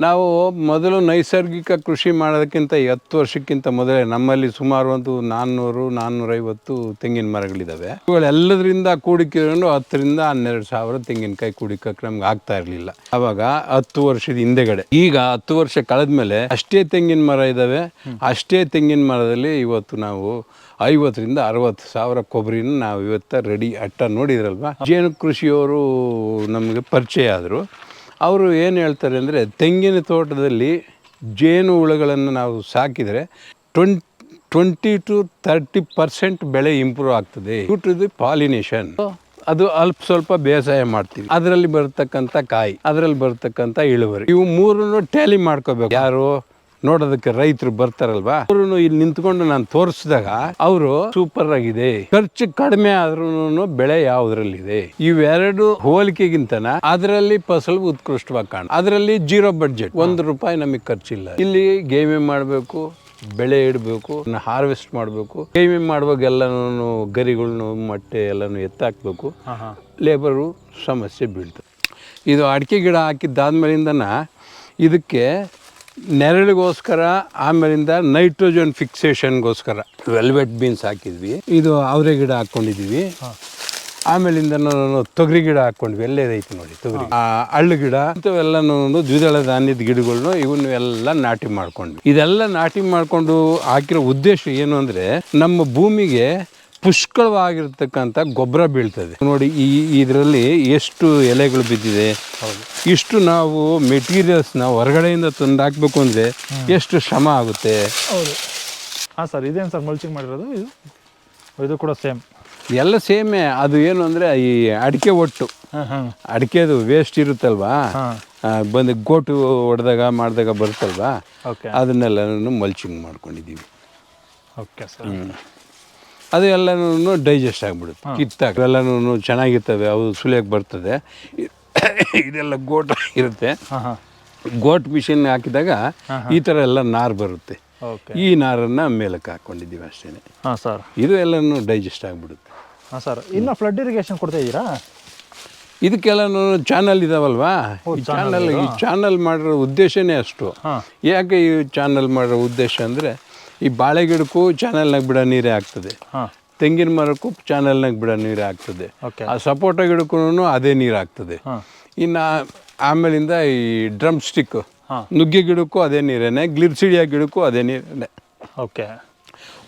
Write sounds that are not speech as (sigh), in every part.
ನಾವು ಮೊದಲು ನೈಸರ್ಗಿಕ ಕೃಷಿ ಮಾಡೋದಕ್ಕಿಂತ ಹತ್ತು ವರ್ಷಕ್ಕಿಂತ ಮೊದಲೇ ನಮ್ಮಲ್ಲಿ ಸುಮಾರು ಒಂದು ನಾನ್ನೂರು, ನಾನ್ನೂರೈವತ್ತು ತೆಂಗಿನ ಮರಗಳಿದ್ದಾವೆ. ಇವುಗಳೆಲ್ಲದರಿಂದ ಕೂಡಿಕೊಂಡು ಹತ್ತರಿಂದ ಹನ್ನೆರಡು ಸಾವಿರ ತೆಂಗಿನಕಾಯಿ ಕೂಡಿಕಕ್ಕೆ ನಮ್ಗೆ ಆಗ್ತಾ ಇರಲಿಲ್ಲ. ಅವಾಗ ಹತ್ತು ವರ್ಷದ ಹಿಂದೆಗಡೆ. ಈಗ ಹತ್ತು ವರ್ಷ ಕಳೆದ್ಮೇಲೆ ಅಷ್ಟೇ ತೆಂಗಿನ ಮರ ಇದ್ದಾವೆ. ಅಷ್ಟೇ ತೆಂಗಿನ ಮರದಲ್ಲಿ ಇವತ್ತು ನಾವು ಐವತ್ತರಿಂದ ಅರವತ್ತು ಸಾವಿರ ಕೊಬ್ಬರಿನ ನಾವು ಇವತ್ತ ರೆಡಿ ಅಟ್ಟ ನೋಡಿದ್ರಲ್ವಾ? ಜೇನು ಕೃಷಿಯವರು ನಮಗೆ ಪರಿಚಯ ಆದರು. ಅವರು ಏನು ಹೇಳ್ತಾರೆ ಅಂದರೆ, ತೆಂಗಿನ ತೋಟದಲ್ಲಿ ಜೇನು ಹುಳುಗಳನ್ನು ನಾವು ಸಾಕಿದರೆ twenty, twenty to thirty percent ಬೆಳೆ ಇಂಪ್ರೂವ್ ಆಗ್ತದೆ. ಟು ದಿ ಪಾಲಿನೇಷನ್ ಅದು ಅಲ್ಪ ಸ್ವಲ್ಪ ಬೇಸಾಯ ಮಾಡ್ತೀವಿ. ಅದರಲ್ಲಿ ಬರತಕ್ಕಂಥ ಕಾಯಿ, ಅದರಲ್ಲಿ ಬರತಕ್ಕಂಥ ಇಳುವರಿ. ಇವು ಮೂರನ್ನು ಟ್ಯಾಲಿ ಮಾಡ್ಕೋಬೇಕು. ಯಾರು? ನೋಡೋದಕ್ಕೆ ರೈತರು ಬರ್ತಾರಲ್ವಾ? ಅವ್ರು ಇಲ್ಲಿ ನಿಂತ್ಕೊಂಡು ನಾನು ತೋರಿಸಿದಾಗ ಅವರು ಸೂಪರ್ ಆಗಿದೆ. ಖರ್ಚು ಕಡಿಮೆ ಆದ್ರೂ ಬೆಳೆ ಯಾವ್ದ್ರಲ್ಲಿದೆ? ಇವೆರಡು ಹೋಲಿಕೆಗಿಂತನ ಅದರಲ್ಲಿ ಫಸಲು ಉತ್ಕೃಷ್ಟವಾಗಿ ಕಾಣ ಅದರಲ್ಲಿ ಜೀರೋ ಬಡ್ಜೆಟ್ ಒಂದು ರೂಪಾಯಿ ನಮಗೆ ಖರ್ಚಿಲ್ಲ. ಇಲ್ಲಿ ಗೇಮಿಂಗ್ ಮಾಡಬೇಕು ಬೆಳೆ ಇಡಬೇಕು ಹಾರ್ವೆಸ್ಟ್ ಮಾಡಬೇಕು. ಗೇಮಿಂಗ್ ಮಾಡುವಾಗ ಎಲ್ಲನೂ ಗರಿಗಳನ್ನು ಮೊಟ್ಟೆ ಎಲ್ಲನೂ ಎತ್ತಾಕ್ಬೇಕು. ಲೇಬರು ಸಮಸ್ಯೆ ಬೀಳ್ತದೆ. ಇದು ಅಡಿಕೆ ಗಿಡ ಹಾಕಿದ್ದಾದ್ಮೇಲಿಂದನ ಇದಕ್ಕೆ ನೆರಳಿಗೋಸ್ಕರ ಆಮೇಲಿಂದ ನೈಟ್ರೋಜನ್ ಫಿಕ್ಸೇಷನ್ಗೋಸ್ಕರ ವೆಲ್ವೆಟ್ ಬೀನ್ಸ್ ಹಾಕಿದ್ವಿ. ಇದು ಅವರೆ ಗಿಡ ಹಾಕ್ಕೊಂಡಿದ್ದೀವಿ. ಆಮೇಲಿಂದ ನಾನು ತೊಗರಿ ಗಿಡ ಹಾಕ್ಕೊಂಡ್ವಿ ಎಲ್ಲೇ ಐತಿ ನೋಡಿ ತೊಗರಿ ಆ ಹಳ್ಳು ಗಿಡ ಇಂಥವೆಲ್ಲನೂ ದ್ವಿದಳ ಧಾನ್ಯದ ಗಿಡಗಳನ್ನು ಇವನ್ನ ಎಲ್ಲ ನಾಟಿ ಮಾಡ್ಕೊಂಡ್ವಿ. ಇದೆಲ್ಲ ನಾಟಿ ಮಾಡಿಕೊಂಡು ಹಾಕಿರೋ ಉದ್ದೇಶ ಏನು ಅಂದರೆ ನಮ್ಮ ಭೂಮಿಗೆ ಪುಷ್ಕಳವಾಗಿರ್ತಕ್ಕಂಥ ಗೊಬ್ಬರ ಬೀಳ್ತದೆ. ನೋಡಿ ಈ ಇದರಲ್ಲಿ ಎಷ್ಟು ಎಲೆಗಳು ಬಿದ್ದಿದೆ. ಇಷ್ಟು ನಾವು ಮೆಟೀರಿಯಲ್ಸ್ನ ಹೊರಗಡೆಯಿಂದ ತಂದು ಹಾಕ್ಬೇಕು ಅಂದರೆ ಎಷ್ಟು ಶ್ರಮ ಆಗುತ್ತೆ. ಹೌದು. ಹಾಂ ಸರ್ ಇದೇನು ಸರ್ ಮಲ್ಚಿಂಗ್ ಮಾಡಿರೋದು? ಇದು ಇದು ಕೂಡ ಸೇಮ್. ಎಲ್ಲ ಸೇಮೇ. ಅದು ಏನು ಅಂದರೆ ಈ ಅಡಿಕೆ ಒಟ್ಟು. ಹಾಂ ಹಾಂ. ಅಡಿಕೆದು ವೇಸ್ಟ್ ಇರುತ್ತಲ್ವಾ? ಬಂದು ಗೋಟು ಹೊಡೆದಾಗ ಮಾಡಿದಾಗ ಬರುತ್ತಲ್ವಾ? ಅದನ್ನೆಲ್ಲ ಅದನ್ನೆಲ್ಲನೂ ಮಲ್ಚಿಂಗ್ ಮಾಡ್ಕೊಂಡಿದ್ದೀವಿ. Okay sir. ಅದು ಎಲ್ಲನೂ ಡೈಜೆಸ್ಟ್ ಆಗಿಬಿಡುತ್ತೆ. ಕಿತ್ತಾಗ ಎಲ್ಲನೂ ಚೆನ್ನಾಗಿರ್ತವೆ ಅವು ಸುಲಿಯಕ್ಕೆ ಬರ್ತದೆ. ಇದೆಲ್ಲ ಗೋಟ್ ಇರುತ್ತೆ ಗೋಟ್ ಮಿಷಿನ್ ಹಾಕಿದಾಗ ಈ ಥರ ಎಲ್ಲ ನಾರು ಬರುತ್ತೆ. ಓಕೆ. ಈ ನಾರನ್ನು ಮೇಲಕ್ಕೆ ಹಾಕ್ಕೊಂಡಿದ್ದೀವಿ ಅಷ್ಟೇ ಹಾಂ ಸರ್. ಇದು ಎಲ್ಲನೂ ಡೈಜೆಸ್ಟ್ ಆಗಿಬಿಡುತ್ತೆ. ಹಾಂ ಸರ್. ಇನ್ನು ಫ್ಲಡ್ ಇರಿಗೇಷನ್ ಕೊಡ್ತಾ ಇದ್ದೀರಾ? ಇದಕ್ಕೆಲ್ಲನೂ ಚಾನಲ್ ಇದಾವಲ್ವಾ? ಈ ಚಾನಲ್ ಈ ಚಾನಲ್ ಮಾಡಿರೋ ಉದ್ದೇಶನೇ ಅಷ್ಟು. ಯಾಕೆ ಈ ಚಾನಲ್ ಮಾಡಿರೋ ಉದ್ದೇಶ ಅಂದರೆ ಈ ಬಾಳೆ ಗಿಡಕ್ಕೂ ಚಾನಲ್ನಾಗ ಬಿಡೋ ನೀರೇ ಆಗ್ತದೆ. ಹಾಂ. ತೆಂಗಿನ ಮರಕ್ಕೂ ಚಾನಲ್ನಾಗ ಬಿಡೋ ನೀರೇ ಆಗ್ತದೆ. ಆ ಸಪೋಟ ಗಿಡಕ್ಕೂ ಅದೇ ನೀರು ಆಗ್ತದೆ. ಇನ್ನು ಆಮೇಲಿಂದ ಈ ಡ್ರಮ್ ಸ್ಟಿಕ್. ನುಗ್ಗೆ ಗಿಡಕ್ಕೂ ಅದೇ ನೀರೇನೆ ಗ್ಲಿರ್ಸಿಡಿಯ ಗಿಡಕ್ಕೂ ಅದೇ ನೀರೇನೆ. ಓಕೆ.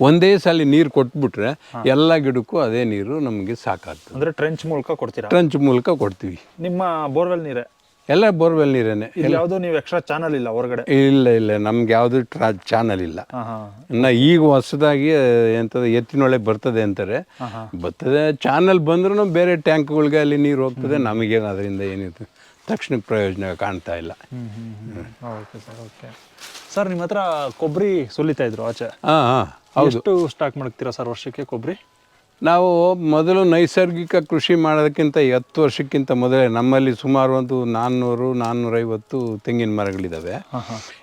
ಒಂದೇ ಸಲ ನೀರು ಕೊಟ್ಬಿಟ್ರೆ ಎಲ್ಲ ಗಿಡಕ್ಕೂ ಅದೇ ನೀರು ನಮಗೆ ಸಾಕಾಗ್ತದೆ. ಅಂದ್ರೆ ಟ್ರೆಂಚ್ ಮೂಲಕ ಕೊಡ್ತೀರಾ? ಟ್ರೆಂಚ್ ಮೂಲಕ ಕೊಡ್ತೀವಿ. ನಿಮ್ಮ ಬೋರ್ವೆಲ್ ನೀರೇ? ಎಲ್ಲ ಬೋರ್ವೆಲ್ ನೀರೇನೆ. ಇಲ್ಲಿ ಯಾವುದೋ ನೀವು ಎಕ್ಸ್ಟ್ರಾ ಚಾನಲ್ ಇಲ್ಲ ಹೊರಗಡೆ? ಇಲ್ಲ ಇಲ್ಲ ನಮ್ಗೆ ಯಾವುದು ಟ್ರಾ ಚಾನಲ್ ಇಲ್ಲ. ಇನ್ನ ಈಗ ಹೊಸದಾಗಿ ಎಂಥದ್ದು ಎತ್ತಿನೊಳೆ ಬರ್ತದೆ ಅಂತಾರೆ. ಬರ್ತದೆ ಚಾನಲ್ ಬಂದ್ರೂ ಬೇರೆ ಟ್ಯಾಂಕ್ಗಳಿಗೆ ಅಲ್ಲಿ ನೀರು ಹೋಗ್ತದೆ ನಮಗೇನು ಅದರಿಂದ ಏನಿತ್ತು ತಕ್ಷಣ ಪ್ರಯೋಜನ ಕಾಣ್ತಾ ಇಲ್ಲ. Okay sir okay. ಸರ್ ನಿಮ್ಮ ಹತ್ರ ಕೊಬ್ಬರಿ ಸುಲಿತಾ ಇದ್ರು ಆಚೆ. ಹಾಂ ಹಾಂ ಹೌದು. ಸ್ಟಾಕ್ ಮಾಡ್ತೀರಾ ಸರ್ ವರ್ಷಕ್ಕೆ ಕೊಬ್ಬರಿ ನಾವು ಮೊದಲು ನೈಸರ್ಗಿಕ ಕೃಷಿ ಮಾಡೋದಕ್ಕಿಂತ ಹತ್ತು ವರ್ಷಕ್ಕಿಂತ ಮೊದಲೇ ನಮ್ಮಲ್ಲಿ ಸುಮಾರು ಒಂದು ನಾನ್ನೂರು ನಾನ್ನೂರೈವತ್ತು ತೆಂಗಿನ ಮರಗಳಿದ್ದಾವೆ.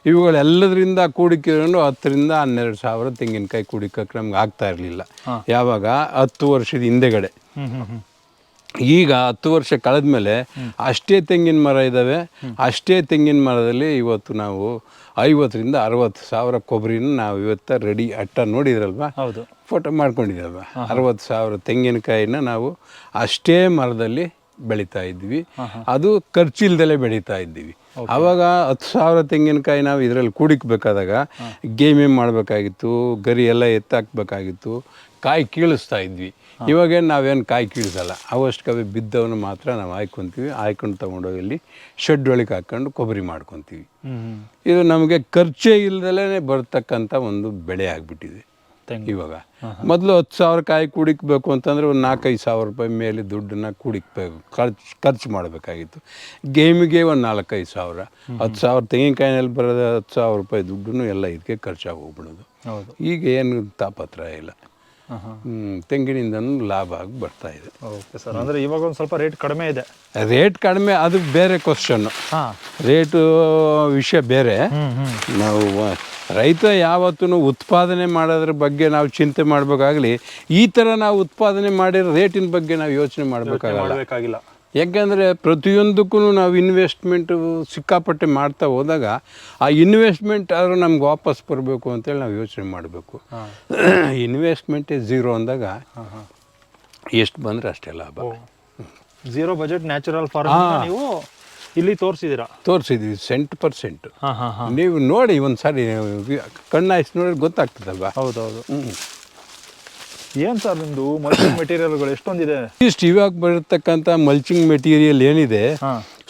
ಇವುಗಳೆಲ್ಲದರಿಂದ ಕೂಡಿಕೊಂಡು ಹತ್ತರಿಂದ ಹನ್ನೆರಡು ಸಾವಿರ ತೆಂಗಿನಕಾಯಿ ಕೂಡಿಕಕ್ಕೆ ನಮ್ಗೆ ಆಗ್ತಾ ಇರಲಿಲ್ಲ. ಯಾವಾಗ? ಹತ್ತು ವರ್ಷದ ಹಿಂದೆಗಡೆ. ಈಗ ಹತ್ತು ವರ್ಷ ಕಳೆದ ಮೇಲೆ ಅಷ್ಟೇ ತೆಂಗಿನ ಮರ ಇದ್ದಾವೆ. ಅಷ್ಟೇ ತೆಂಗಿನ ಮರದಲ್ಲಿ ಇವತ್ತು ನಾವು ಐವತ್ತರಿಂದ ಅರವತ್ತು ಸಾವಿರ ಕೊಬ್ಬರಿನ ನಾವು ಇವತ್ತ ರೆಡಿ ಅಟ್ಟ ನೋಡಿದ್ರಲ್ವಾ? ಹೌದು. ಫೋಟೋ ಮಾಡ್ಕೊಂಡಿದ್ದಲ್ವ ಅರವತ್ತು ಸಾವಿರ ತೆಂಗಿನಕಾಯಿನ ನಾವು ಅಷ್ಟೇ ಮರದಲ್ಲಿ ಬೆಳೀತಾ ಇದ್ವಿ ಅದು ಖರ್ಚಿಲ್ದಲೇ ಬೆಳೀತಾ ಇದ್ದೀವಿ. ಆವಾಗ ಹತ್ತು ಸಾವಿರ ತೆಂಗಿನಕಾಯಿ ನಾವು ಇದರಲ್ಲಿ ಕೂಡಿಕ್ಬೇಕಾದಾಗ ಗೇಮೇ ಮಾಡಬೇಕಾಗಿತ್ತು ಗರಿ ಎಲ್ಲ ಎತ್ತಾಕ್ಬೇಕಾಗಿತ್ತು ಕಾಯಿ ಕೀಳಿಸ್ತಾ ಇದ್ವಿ. ಇವಾಗೇನು ನಾವೇನು ಕಾಯಿ ಕೀಳಿಸಲ್ಲ ಅವಷ್ಟಕ್ಕೆ ಬಿದ್ದವನು ಮಾತ್ರ ನಾವು ಹಾಯ್ಕೊತೀವಿ. ಹಾಯ್ಕೊಂಡು ತೊಗೊಂಡೋಗಿ ಇಲ್ಲಿ ಶೆಡ್ ಒಳಗೆ ಹಾಕ್ಕೊಂಡು ಕೊಬ್ಬರಿ ಮಾಡ್ಕೊತೀವಿ. ಇದು ನಮಗೆ ಖರ್ಚೇ ಇಲ್ದಲೇ ಬರ್ತಕ್ಕಂಥ ಒಂದು ಬೆಳೆ ಆಗಿಬಿಟ್ಟಿದೆ ಇವಾಗ. ಮೊದಲು ಹತ್ತು ಸಾವಿರ ಕಾಯಿ ಕುಡಿಕ್ಬೇಕು ಅಂತಂದರೆ ಒಂದು ನಾಲ್ಕೈದು ಸಾವಿರ ರೂಪಾಯಿ ಮೇಲೆ ದುಡ್ಡನ್ನ ಕುಡಿಕ್ಬೇಕು. ಖರ್ಚು ಖರ್ಚು ಮಾಡಬೇಕಾಗಿತ್ತು. ಗೇಮಿಗೆ ಒಂದು ನಾಲ್ಕೈದು ಸಾವಿರ. ಹತ್ತು ಸಾವಿರ ತೆಂಗಿನಕಾಯಿನಲ್ಲಿ ಬರೋದು ಹತ್ತು ಸಾವಿರ ರೂಪಾಯಿ ದುಡ್ಡು ಎಲ್ಲ ಇದಕ್ಕೆ ಖರ್ಚಾಗಿ ಹೋಗ್ಬಿಡೋದು. ಈಗ ಏನು ತಾಪತ್ರ ಇಲ್ಲ. ತೆಂಗಿನಿಂದನೂ ಲಾಭ ಆಗಿ ಬರ್ತಾ ಇದೆ. ಓಕೆ ಸರ್ ಅಂದರೆ ಇವಾಗ ಒಂದು ಸ್ವಲ್ಪ ರೇಟ್ ಕಡಿಮೆ ಇದೆ. ರೇಟ್ ಕಡಿಮೆ ಅದು ಬೇರೆ ಕ್ವಶನ್ನು ರೇಟು ವಿಷಯ ಬೇರೆ. ನಾವು ರೈತ ಯಾವತ್ತೂ ಉತ್ಪಾದನೆ ಮಾಡೋದ್ರ ಬಗ್ಗೆ ನಾವು ಚಿಂತೆ ಮಾಡಬೇಕಾಗಲಿ ಈ ಥರ ನಾವು ಉತ್ಪಾದನೆ ಮಾಡಿರೋ ರೇಟಿನ ಬಗ್ಗೆ ನಾವು ಯೋಚನೆ ಮಾಡಬೇಕಾಗಿಲ್ಲ. ಯಾಕೆಂದರೆ ಪ್ರತಿಯೊಂದಕ್ಕೂ ನಾವು ಇನ್ವೆಸ್ಟ್ಮೆಂಟು ಸಿಕ್ಕಾಪಟ್ಟೆ ಮಾಡ್ತಾ ಹೋದಾಗ ಆ ಇನ್ವೆಸ್ಟ್ಮೆಂಟ್ ಆದರೂ ನಮ್ಗೆ ವಾಪಸ್ ಬರಬೇಕು ಅಂತೇಳಿ ನಾವು ಯೋಚನೆ ಮಾಡಬೇಕು. ಇನ್ವೆಸ್ಟ್ಮೆಂಟೇ ಝೀರೋ ಅಂದಾಗ ಹಾಂ ಹಾಂ. ಎಷ್ಟು ಬಂದರೆ ಅಷ್ಟೇ ಲಾಭ. ಝೀರೋ ಬಜೆಟ್ ನ್ಯಾಚುರಲ್ ಫಾರ್ಮ್ ನೀವು ಇಲ್ಲಿ ತೋರಿಸಿದ್ದೀರಾ? ತೋರಿಸಿದ್ವಿ ಸೆಂಟ್ ಪರ್ಸೆಂಟ್ ಹಾಂ ಹಾಂ ಹಾಂ. ನೀವು ನೋಡಿ ಒಂದು ಸಾರಿ ನೋಡಿದ್ರೆ ನೋಡಿ ಗೊತ್ತಾಗ್ತದಲ್ವಾ? ಹೌದೌದು. ಹ್ಞೂ ಏನು ಸರ್ ನಿಮ್ಮದು ಮಲ್ಚಿಂಗ್ ಮೆಟೀರಿಯಲ್ಗಳು ಎಷ್ಟೊಂದಿದೆ? ಇಷ್ಟು ಇವಾಗ ಬರತಕ್ಕಂತ ಮಲ್ಚಿಂಗ್ ಮೆಟೀರಿಯಲ್ ಏನಿದೆ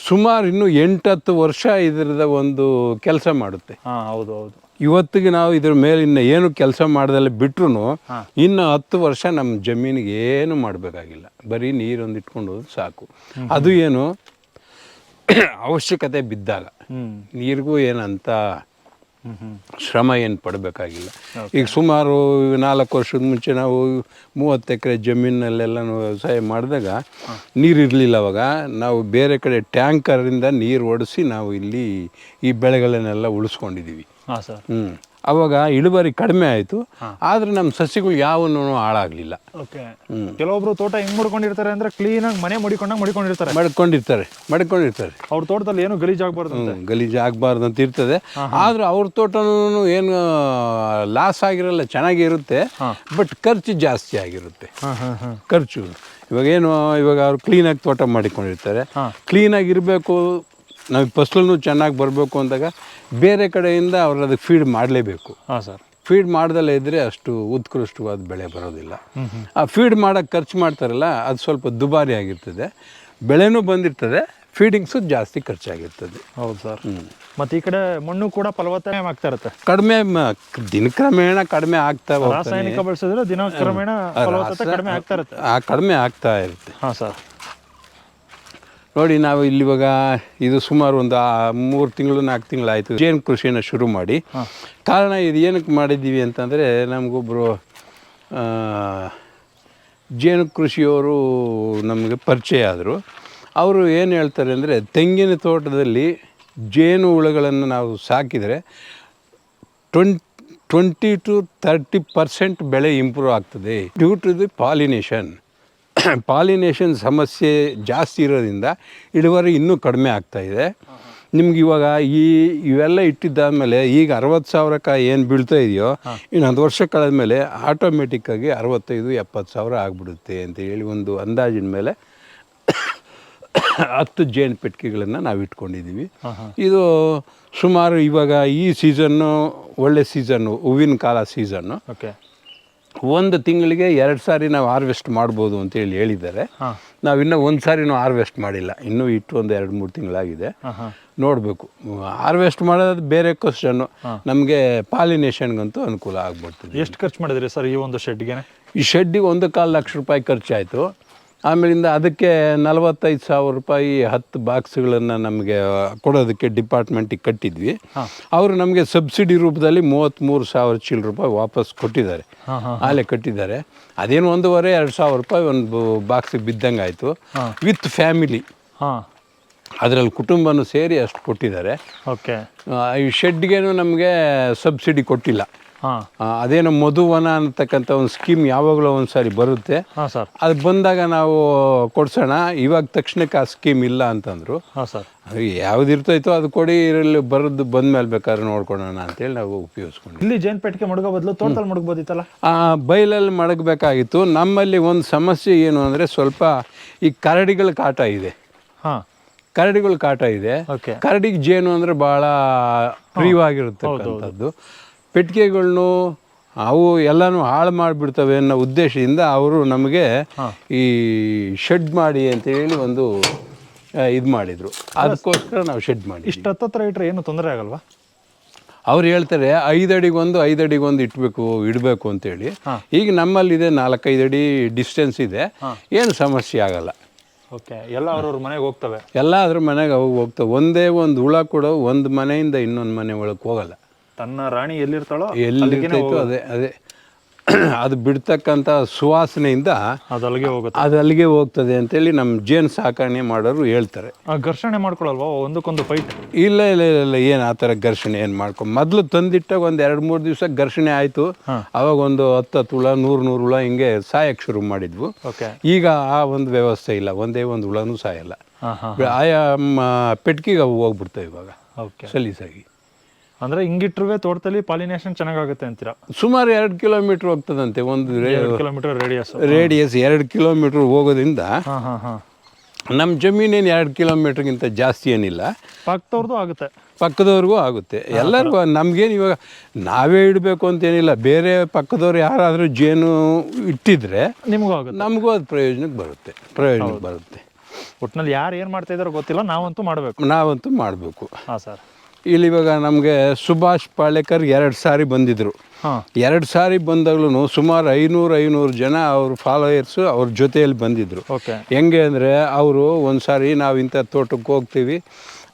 ಸುಮಾರು ಇನ್ನು ಎಂಟತ್ತು ವರ್ಷ ಇದರದ ಒಂದು ಕೆಲಸ ಮಾಡುತ್ತೆ. ಹಾಂ ಹೌದು ಹೌದು. ಇವತ್ತಿಗೆ ನಾವು ಇದ್ರ ಮೇಲೆ ಇನ್ನು ಏನು ಕೆಲಸ ಮಾಡ್ದಲ್ಲ ಬಿಟ್ರು. ಇನ್ನು ಹತ್ತು ವರ್ಷ ನಮ್ಮ ಜಮೀನಿಗೆ ಏನು ಮಾಡಬೇಕಾಗಿಲ್ಲ. ಬರೀ ನೀರೊಂದು ಇಟ್ಕೊಂಡು ಸಾಕು. ಅದು ಏನು ಅವಶ್ಯಕತೆ ಬಿದ್ದಾಗ. ನೀರಿಗೂ ಏನಂತ ಶ್ರಮ ಏನು ಪಡಬೇಕಾಗಿಲ್ಲ. ಈಗ ಸುಮಾರು ನಾಲ್ಕು ವರ್ಷದ ಮುಂಚೆ ನಾವು ಮೂವತ್ತು ಎಕರೆ ಜಮೀನಲ್ಲೆಲ್ಲ ವ್ಯವಸಾಯ ಮಾಡಿದಾಗ ನೀರು ಇರಲಿಲ್ಲ ಅವಾಗ. ನಾವು ಬೇರೆ ಕಡೆ ಟ್ಯಾಂಕರಿಂದ ನೀರು ಒಡಿಸಿ ನಾವು ಇಲ್ಲಿ ಈ ಬೆಳೆಗಳನ್ನೆಲ್ಲ ಉಳಿಸ್ಕೊಂಡಿದ್ದೀವಿ ಹಾಂ ಸರ್. ಹ್ಞೂ ಅವಾಗ ಇಳುವರಿ ಕಡಿಮೆ ಆಯಿತು. ಆದರೆ ನಮ್ಮ ಸಸಿಗಳು ಯಾವನ್ನೂ ಹಾಳಾಗಲಿಲ್ಲ. ಓಕೆ. ಕೆಲವೊಬ್ರು ತೋಟ ಹೆಂಗ್ ಮಾಡ್ಕೊಂಡಿರ್ತಾರೆ ಅಂದ್ರೆ ಕ್ಲೀನಾಗಿ ಮನೆ ಮಡಿಕೊಂಡಾಗ ಮಡಿಕೊಂಡಿರ್ತಾರೆ. ಮಡ್ಕೊಂಡಿರ್ತಾರೆ. ಮಡ್ಕೊಂಡಿರ್ತಾರೆ. ಅವ್ರ ತೋಟದಲ್ಲಿ ಏನು ಗಲೀಜಾಗಬಾರ್ದು ಅಂತ ಹ್ಮ್, ಗಲೀಜು ಆಗಬಾರ್ದು ಅಂತ ಇರ್ತದೆ ಆದ್ರೆ ಅವ್ರ ತೋಟನೂ ಏನು ಲಾಸ್ ಆಗಿರಲ್ಲ ಚೆನ್ನಾಗಿ ಇರುತ್ತೆ. ಬಟ್ ಖರ್ಚು ಜಾಸ್ತಿ ಆಗಿರುತ್ತೆ. ಖರ್ಚು. ಇವಾಗ ಏನು ಇವಾಗ ಅವ್ರು ಕ್ಲೀನಾಗಿ ತೋಟ ಮಾಡಿಕೊಂಡಿರ್ತಾರೆ. ಕ್ಲೀನ್ ಕ್ಲೀನಾಗಿ ಇರಬೇಕು ನಾವು ಫಸಲನ್ನು ಚೆನ್ನಾಗಿ ಬರಬೇಕು ಅಂದಾಗ ಬೇರೆ ಕಡೆಯಿಂದ ಅವ್ರು ಅದಕ್ಕೆ ಫೀಡ್ ಮಾಡಲೇಬೇಕು. ಹಾಂ ಸರ್. ಫೀಡ್ ಮಾಡ್ದಲ್ಲೇ ಇದ್ದರೆ ಅಷ್ಟು ಉತ್ಕೃಷ್ಟವಾದ ಬೆಳೆ ಬರೋದಿಲ್ಲ. ಆ ಫೀಡ್ ಮಾಡೋಕ್ಕೆ ಖರ್ಚು ಮಾಡ್ತಾರಲ್ಲ ಅದು ಸ್ವಲ್ಪ ದುಬಾರಿ ಆಗಿರ್ತದೆ. ಬೆಳೆನೂ ಬಂದಿರ್ತದೆ ಫೀಡಿಂಗ್ಸು ಜಾಸ್ತಿ ಖರ್ಚಾಗಿರ್ತದೆ. ಹೌದು ಸರ್. ಮತ್ತೆ ಈ ಕಡೆ ಮಣ್ಣು ಕೂಡ ಫಲವತ್ತತೆ ಆಗ್ತಾ ಇರುತ್ತೆ. ಕಡಿಮೆ ದಿನಕ್ರಮೇಣ ಕಡಿಮೆ ಆಗ್ತಾ ರಾಸಾಯನಿಕ ಬಳಸಿದ್ರೆ ದಿನಕ್ರಮೇಣ ಫಲವತ್ತತೆ ಕಡಿಮೆ ಆಗ್ತಾ ಇರುತ್ತೆ. ಕಡಿಮೆ ಆಗ್ತಾ ಇರುತ್ತೆ. ಹಾಂ ಸರ್. ನೋಡಿ ನಾವು ಇಲ್ಲಿ ಇವಾಗ ಇದು ಸುಮಾರು ಒಂದು ಮೂರು ತಿಂಗಳು ನಾಲ್ಕು ತಿಂಗಳಾಯಿತು. ಜೇನು ಕೃಷಿಯನ್ನು ಶುರು ಮಾಡಿ. ಕಾರಣ ಇದು ಏನಕ್ಕೆ ಮಾಡಿದ್ದೀವಿ ಅಂತಂದರೆ ನಮಗೊಬ್ಬರು ಜೇನು ಕೃಷಿಯವರು ನಮಗೆ ಪರಿಚಯ ಆದರು. ಅವರು ಏನು ಹೇಳ್ತಾರೆ ಅಂದರೆ ತೆಂಗಿನ ತೋಟದಲ್ಲಿ ಜೇನು ಹುಳುಗಳನ್ನು ನಾವು ಸಾಕಿದರೆ twenty twenty to thirty percent ಬೆಳೆ ಇಂಪ್ರೂವ್ ಆಗ್ತದೆ due to the pollination. (clears throat) Pollination ಸಮಸ್ಯೆ ಜಾಸ್ತಿ ಇರೋದ್ರಿಂದ ಇಳುವರಿ ಇನ್ನೂ ಕಡಿಮೆ ಆಗ್ತಾ ಇದೆ. ನಿಮ್ಗೆ ಇವಾಗ ಈ ಇವೆಲ್ಲ ಇಟ್ಟಿದ್ದಾದಮೇಲೆ ಈಗ ಅರವತ್ತು ಸಾವಿರಕ್ಕೆ ಏನು ಬೀಳ್ತಾ ಇದೆಯೋ ಇನ್ನೊಂದು ವರ್ಷ ಕಳೆದ್ಮೇಲೆ ಆಟೋಮೆಟಿಕ್ಕಾಗಿ ಅರವತ್ತೈದು ಎಪ್ಪತ್ತು ಸಾವಿರ ಆಗಿಬಿಡುತ್ತೆ ಅಂತ ಹೇಳಿ ಒಂದು ಅಂದಾಜಿನ ಮೇಲೆ (coughs) ಹತ್ತು ಜೇನು ಪೆಟ್ಟಿಗೆಗಳನ್ನು ನಾವು ಇಟ್ಕೊಂಡಿದ್ದೀವಿ. ಇದು ಸುಮಾರು ಇವಾಗ ಈ ಸೀಸನ್ನು ಒಳ್ಳೆ ಸೀಸನ್ನು ಹೂವಿನ ಕಾಲ ಸೀಸನ್ನು ಓಕೆ ಒಂದು ತಿಂಗಳಿಗೆ ಎರಡು ಸಾರಿ ನಾವು ಹಾರ್ವೆಸ್ಟ್ ಮಾಡ್ಬೋದು ಅಂತೇಳಿ ಹೇಳಿದ್ದಾರೆ. ನಾವು ಇನ್ನೂ ಒಂದು ಸಾರಿನೂ ಹಾರ್ವೆಸ್ಟ್ ಮಾಡಿಲ್ಲ. ಇನ್ನೂ ಇಟ್ಟು ಒಂದು ಎರಡು ಮೂರು ತಿಂಗಳಾಗಿದೆ. ನೋಡಬೇಕು. ಹಾರ್ವೆಸ್ಟ್ ಮಾಡೋದು ಬೇರೆ ಕ್ವಶನ್ನು ನಮಗೆ ಪಾಲಿನೇಷನ್ಗಂತೂ ಅನುಕೂಲ ಆಗ್ಬಿಡ್ತದೆ. ಎಷ್ಟು ಖರ್ಚು ಮಾಡಿದ್ರಿ ಸರ್ ಈ ಒಂದು ಶೆಡ್ಗೆ ಈ ಶೆಡ್ಡಿಗೆ ಒಂದು ಕಾಲು ಲಕ್ಷ ರೂಪಾಯಿ ಖರ್ಚಾಯಿತು. ಆಮೇಲಿಂದ ಅದಕ್ಕೆ ನಲವತ್ತೈದು ಸಾವಿರ ರೂಪಾಯಿ ಹತ್ತು ಬಾಕ್ಸ್ಗಳನ್ನು ನಮಗೆ ಕೊಡೋದಕ್ಕೆ ಡಿಪಾರ್ಟ್ಮೆಂಟಿಗೆ ಕಟ್ಟಿದ್ವಿ. ಅವರು ನಮಗೆ ಸಬ್ಸಿಡಿ ರೂಪದಲ್ಲಿ ಮೂವತ್ತ್ಮೂರು ಸಾವಿರ ಚೀಲ ರೂಪಾಯಿ ವಾಪಸ್ ಕೊಟ್ಟಿದ್ದಾರೆ. ಆಲೆ ಕಟ್ಟಿದ್ದಾರೆ. ಅದೇನು ಒಂದೂವರೆ ಎರಡು ಸಾವಿರ ರೂಪಾಯಿ ಒಂದು ಬಾಕ್ಸಿಗೆ ಬಿದ್ದಂಗೆ ಆಯಿತು. With family. ಹಾಂ. ಅದರಲ್ಲಿ ಕುಟುಂಬನೂ ಸೇರಿ ಅಷ್ಟು ಕೊಟ್ಟಿದ್ದಾರೆ. ಓಕೆ. ಈ ಶೆಡ್ಗೇನು ನಮಗೆ ಸಬ್ಸಿಡಿ ಕೊಟ್ಟಿಲ್ಲ. ಅದೇನೋ ಮಧುವನ ಅಂತಕ್ಕಂಥ ಒಂದು ಸ್ಕೀಮ್ ಯಾವಾಗಲೂ ಒಂದು ಸಾರಿ ಬರುತ್ತೆ. ಹಾಂ ಸರ್. ಅದು ಬಂದಾಗ ನಾವು ಕೊಡ್ಸೋಣ. ಇವಾಗ ತಕ್ಷಣಕ್ಕೆ ಆ ಸ್ಕೀಮ್ ಇಲ್ಲ ಅಂತಂದ್ರು. ಹಾಂ ಸರ್. ಅದು ಯಾವ್ದು ಇರ್ತೈತೋ ಅದು ಕೊಡಿ ಇದರಲ್ಲಿ ಬರೋದು ಬಂದ್ಮೇಲೆ ಬೇಕಾದ್ರೆ ಅಂತ ಅಂತೇಳಿ ನಾವು ಉಪಯೋಗಿಸ್ಕೊಂಡ್ವಿ ಇಲ್ಲಿ ಜೇನ್ ಪೆಟ್ಟಿಗೆ ಮಡಗೋ ಬದಲು ತೋಟದಲ್ಲಿ ಮಡಗ್ಬೋದಿತ್ತಲ್ಲ? ಆ ಬೈಲಲ್ಲಿ ಮಡಗಬೇಕಾಗಿತ್ತು. ನಮ್ಮಲ್ಲಿ ಒಂದು ಸಮಸ್ಯೆ ಏನು ಅಂದರೆ ಸ್ವಲ್ಪ ಈ ಕರಡಿಗಳ ಕಾಟ ಇದೆ. ಹಾಂ. ಕರಡಿಗಳ ಕಾಟ ಇದೆ. ಓಕೆ. ಕರಡಿಗೆ ಜೇನು ಅಂದ್ರೆ ಭಾಳ ಪ್ರಿಯವಾಗಿರ್ತಕ್ಕಂಥದ್ದು. ಪೆಟ್ಟಿಗೆಗಳ್ನು ಅವು ಎಲ್ಲನೂ ಹಾಳು ಮಾಡಿಬಿಡ್ತವೆ ಅನ್ನೋ ಉದ್ದೇಶದಿಂದ ಅವರು ನಮಗೆ ಈ ಶೆಡ್ ಮಾಡಿ ಅಂತೇಳಿ ಒಂದು ಇದು ಮಾಡಿದರು. ಅದಕ್ಕೋಸ್ಕರ ನಾವು ಶೆಡ್ ಮಾಡಿ ಇಷ್ಟು ಹತ್ತತ್ರ ಇಟ್ಟರೆ ಏನು ತೊಂದರೆ ಆಗಲ್ವಾ? ಅವ್ರು ಹೇಳ್ತಾರೆ ಐದು ಅಡಿಗೊಂದು ಐದು ಅಡಿಗೊಂದು ಇಟ್ಬೇಕು ಇಡಬೇಕು ಅಂತೇಳಿ. ಈಗ ನಮ್ಮಲ್ಲಿದೆ ನಾಲ್ಕೈದು ಅಡಿ ಡಿಸ್ಟೆನ್ಸ್ ಇದೆ ಏನು ಸಮಸ್ಯೆ ಆಗಲ್ಲ. ಓಕೆ ಎಲ್ಲ ಅವ್ರವ್ರ ಮನೆಗೆ ಹೋಗ್ತವೆ. ಎಲ್ಲ ಅದ್ರ ಮನೆಗೆ ಹೋಗಿ ಹೋಗ್ತವೆ. ಒಂದೇ ಒಂದು ಹುಳ ಕೂಡ ಒಂದು ಮನೆಯಿಂದ ಇನ್ನೊಂದು ಮನೆ ಒಳಗೆ ಹೋಗಲ್ಲ. ತನ್ನ ರಾಣಿ ಎಲ್ಲಿರ್ತಾಳೋ ಎಲ್ಲಿ ಇರ್ತೈತೋ ಅದೇ ಅದೇ. ಅದು ಬಿಡ್ತಕ್ಕಂಥ ಸುವಾಸನೆಯಿಂದ ಅದಲ್ಲಿಗೆ ಹೋಗುತ್ತೆ. ಅದು ಅಲ್ಲಿಗೆ ಹೋಗ್ತದೆ ಅಂತೇಳಿ ನಮ್ಮ ಜೇನು ಸಾಕಣೆ ಮಾಡೋರು ಹೇಳ್ತಾರೆ. ಆ, ಘರ್ಷಣೆ ಮಾಡ್ಕೊಳ್ಳಲ್ವಾ ಒಂದಕ್ಕೊಂದು ಫೈಟ್ ಇಲ್ಲ ಇಲ್ಲ ಇಲ್ಲ ಇಲ್ಲ. ಏನು ಆ ಥರ ಘರ್ಷಣೆ ಏನು ಮಾಡ್ಕೊ ಮೊದಲು ತಂದಿಟ್ಟಾಗ ಒಂದು ಎರಡು ಮೂರು ದಿವಸ ಘರ್ಷಣೆ ಆಯಿತು. ಅವಾಗ ಒಂದು ಹತ್ತು ಹತ್ತು ಹುಳ ನೂರು ನೂರು ಹುಳ ಹಿಂಗೆ ಸಾಯಕ್ಕೆ ಶುರು ಮಾಡಿದ್ವು. ಓಕೆ. ಈಗ ಆ ಒಂದು ವ್ಯವಸ್ಥೆ ಇಲ್ಲ. ಒಂದೇ ಒಂದು ಹುಳನೂ ಸಾಯಲ್ಲ. ಆಯಾ ಪೆಟ್ಕಿಗೆ ಅವು ಹೋಗ್ಬಿಡ್ತವೆ ಇವಾಗ. ಓಕೆ. ಸಲೀಸಾಗಿ. ಅಂದ್ರೆ ಹಿಂಗಿಟ್ರುವೆ ತೋಟದಲ್ಲಿ ಪಾಲಿನೇಷನ್ ಚೆನ್ನಾಗಾಗುತ್ತೆ ಅಂತೀರಾ? ಸುಮಾರು ಎರಡು ಕಿಲೋಮೀಟರ್ ಹೋಗ್ತದಂತೆ ಒಂದು ಕಿಲೋಮೀಟರ್ ರೇಡಿಯಸ್ ರೇಡಿಯಸ್ ಎರಡು ಕಿಲೋಮೀಟರ್ ಹೋಗೋದ್ರಿಂದ ಹಾಂ ಹಾಂ ಹಾಂ. ನಮ್ಮ ಜಮೀನೇನು ಎರಡು ಕಿಲೋಮೀಟ್ರ್ಗಿಂತ ಜಾಸ್ತಿ ಏನಿಲ್ಲ. ಪಕ್ಕದವ್ರದ್ದು ಆಗುತ್ತೆ. ಪಕ್ಕದವ್ರಿಗೂ ಆಗುತ್ತೆ. ಎಲ್ಲರಿಗೂ ನಮಗೇನು ಇವಾಗ ನಾವೇ ಇಡಬೇಕು ಅಂತೇನಿಲ್ಲ ಬೇರೆ ಪಕ್ಕದವ್ರು ಯಾರಾದರೂ ಜೇನು ಇಟ್ಟಿದ್ರೆ ನಿಮಗೂ ಆಗುತ್ತೆ. ನಮಗೂ ಅದು ಪ್ರಯೋಜನಕ್ಕೆ ಬರುತ್ತೆ ಪ್ರಯೋಜನಕ್ಕೆ ಬರುತ್ತೆ. ಒಟ್ಟಿನಲ್ಲಿ ಯಾರು ಏನು ಮಾಡ್ತಾ ಇದಾರೋ ಗೊತ್ತಿಲ್ಲ ನಾವಂತೂ ಮಾಡಬೇಕು. ನಾವಂತೂ ಮಾಡಬೇಕು. ಹಾಂ ಸರ್. ಇಲ್ಲಿ ಇವಾಗ ನಮಗೆ ಸುಭಾಷ್ ಪಾಳೇಕರ್ ಎರಡು ಸಾರಿ ಬಂದಿದ್ದರು ಹಾಂ. ಎರಡು ಸಾರಿ ಬಂದಾಗ್ಲೂ ಸುಮಾರು ಐನೂರು ಐನೂರು ಜನ ಅವ್ರ ಫಾಲೋಯರ್ಸು ಅವ್ರ ಜೊತೆಯಲ್ಲಿ ಬಂದಿದ್ದರು ಓಕೆ. ಹೆಂಗೆ ಅಂದರೆ ಅವರು ಒಂದು ಸಾರಿ ನಾವು ಇಂಥ ತೋಟಕ್ಕೆ ಹೋಗ್ತೀವಿ.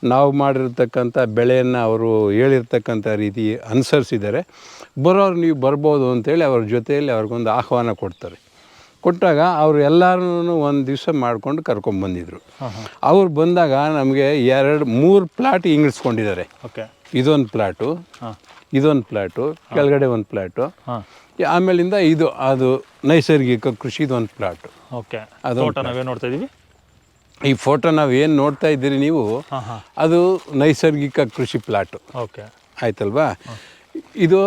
ನಾವು ಮಾಡಿರ್ತಕ್ಕಂಥ ಬೆಳೆಯನ್ನು ಅವರು ಹೇಳಿರ್ತಕ್ಕಂಥ ರೀತಿ ಅನುಸರಿಸಿದ್ದಾರೆ. ಬರೋರು ನೀವು ಬರ್ಬೋದು ಅಂತೇಳಿ ಅವ್ರ ಜೊತೆಯಲ್ಲಿ ಅವ್ರಿಗೊಂದು ಆಹ್ವಾನ ಕೊಡ್ತಾರೆ. ಕೊಟ್ಟಾಗ ಅವರು ಎಲ್ಲರೂ ಒಂದು ದಿವಸ ಮಾಡ್ಕೊಂಡು ಹಾಂ ಅವ್ರು ಬಂದಾಗ ನಮಗೆ ಎರಡು ಮೂರು ಪ್ಲಾಟ್ ಇಂಗಿಸ್ಕೊಂಡಿದ್ದಾರೆ ಓಕೆ. ಇದೊಂದು ಪ್ಲಾಟು ಇದೊಂದು ಪ್ಲಾಟು ಕೆಳಗಡೆ ಒಂದು ಪ್ಲಾಟು. ಆಮೇಲಿಂದ ಇದು ಅದು ನೈಸರ್ಗಿಕ ಕೃಷಿದು ಒಂದು ಪ್ಲಾಟು. ಓಕೆ. ಅದು ನೋಡ್ತಾ ಇದೀವಿ? ಈ ಫೋಟೋ ನಾವು ಏನು ನೋಡ್ತಾ ಇದ್ದೀರಿ ನೀವು? ಅದು ನೈಸರ್ಗಿಕ ಕೃಷಿ ಪ್ಲಾಟು. ಓಕೆ. ಆಯ್ತಲ್ವಾ? ಇದು